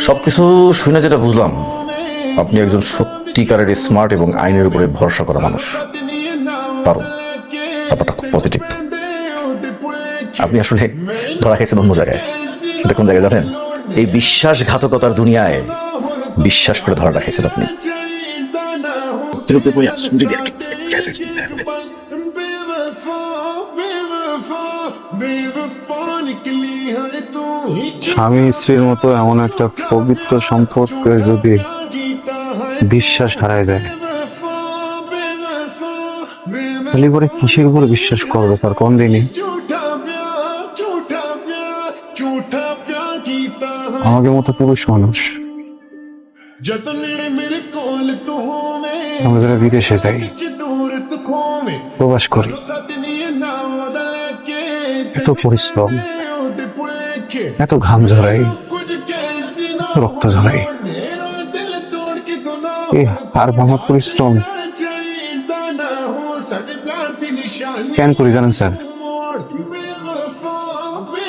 সবকিছু শুনে যেটা বুঝলাম, আপনি একজন সত্যিকারের স্মার্ট এবং আইনের উপরে ভরসা করা মানুষ। ব্যাপারটা খুব পজিটিভ আপনি আসলে ধরা খেয়েছেন অন্য জায়গায়। সেটা কোন জায়গায় জানেন? এই বিশ্বাসঘাতকতার দুনিয়ায় বিশ্বাস করে ধরা রাখেছেন আপনি। স্বামী স্ত্রীর মতো এমন একটা পবিত্র সম্পর্ক যদি বিশ্বাস হারায় যায় খালি করে কিসের উপর বিশ্বাস করবে তার কোন দিনই? আমাকে মতো পুরুষ মানুষ, আমরা যারা বিদেশে যাই, প্রবাস করি এত পরিশ্রম, এত ঘাম ঝরাই, রক্ত ঝরাই। এই হার পরিশ্রম। কেন করি জানেন স্যার?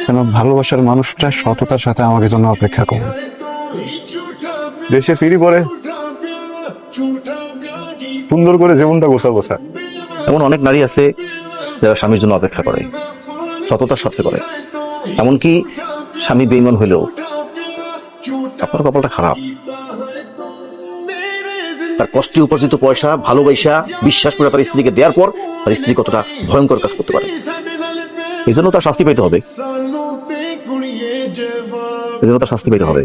কেন ভালোবাসার মানুষটা সততার সাথে আমাকে জন্য অপেক্ষা করে। দেশে ফিরি পরে সুন্দর করে জীবনটা গোছা গোছা এমন অনেক নারী আছে যারা স্বামীর জন্য অপেক্ষা করে। সততার সাথে করে। এমনকি স্বামী বেইমন হলেও আপনার কপালটা খারাপ। তার কষ্টে উপার্জিত পয়সা, ভালোবাসা, বিশ্বাস করে তার স্ত্রীকে দেওয়ার পর তার স্ত্রী কতটা ভয়ঙ্কর কাজ করতে পারে। এই জন্য তার শাস্তি পেতে হবে। এই জন্য তার শাস্তি পেতে হবে।